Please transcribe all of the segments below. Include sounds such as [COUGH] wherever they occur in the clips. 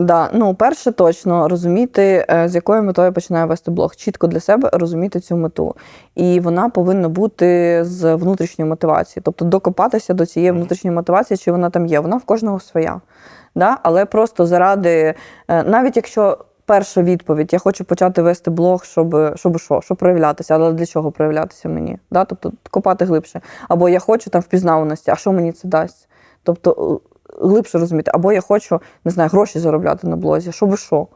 Да, ну перше точно розуміти, е, з якою метою я починаю вести блог. Чітко для себе розуміти цю мету. І вона повинна бути з внутрішньої мотивації. Тобто докопатися до цієї внутрішньої мотивації, чи вона там є. Вона в кожного своя. Да? Але просто заради, е, навіть якщо. Перша відповідь: я хочу почати вести блог, щоб щоб що? Щоб проявлятися. Але для чого проявлятися мені? Да? Тобто копати глибше. Або я хочу там впізнаваності, а що мені це дасть? Тобто глибше розуміти, або я хочу не знаю, гроші заробляти на блозі, щоб що?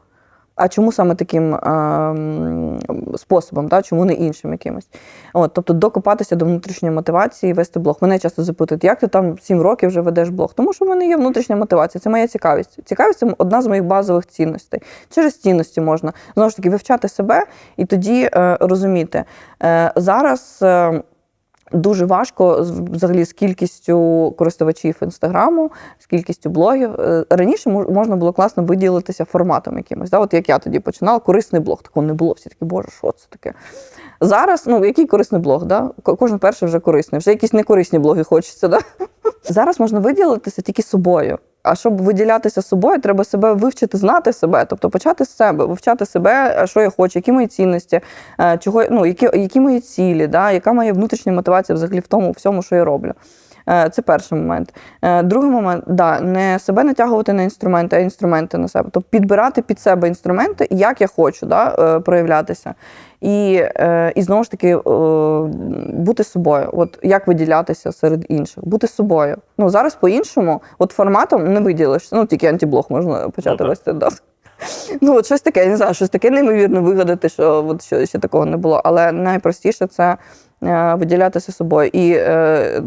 А чому саме таким ем, способом, та? чому не іншим якимось? От, тобто докопатися до внутрішньої мотивації вести блог. Мене часто запитують, як ти там 7 років вже ведеш блог? Тому що в мене є внутрішня мотивація, це моя цікавість. Цікавість це одна з моїх базових цінностей. Через цінності можна знову ж таки вивчати себе і тоді е, розуміти. Е, зараз. Е, Дуже важко взагалі з кількістю користувачів інстаграму, з кількістю блогів. Е, Раніше можна було класно виділитися форматом якимось. Да? От як я тоді починала, корисний блог. Такого не було. Всі такі, боже, що це таке? Зараз, ну який корисний блог? Да? Кожен перший вже корисний, вже якісь некорисні блоги хочеться. Да? [LAUGHS] Зараз можна виділитися тільки собою. А щоб виділятися собою, треба себе вивчити, знати себе, тобто почати з себе, вивчати себе, що я хочу, які мої цінності, е, чого, ну, які, які мої цілі, да, яка моя внутрішня мотивація взагалі в тому всьому, що я роблю. Е, Це перший момент. Е, Другий момент, да, не себе натягувати на інструменти, а інструменти на себе. Тобто підбирати під себе інструменти, як я хочу да, е, проявлятися. І, і знову ж таки бути собою. От як виділятися серед інших, бути собою. Ну зараз по-іншому, от форматом не виділишся. Ну тільки антиблог можна почати так. вести. Да. Ну, от щось таке, я не знаю, щось таке неймовірно вигадати, що от що ще такого не було. Але найпростіше це е, виділятися собою. І е,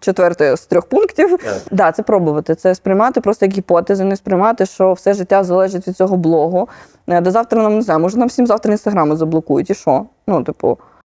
четверте з трьох пунктів да, це пробувати. Це сприймати просто як гіпотези, не сприймати, що все життя залежить від цього блогу. Е, До завтра нам не знаю, може нам всім завтра інстаграми заблокують, і що? Ну, типу,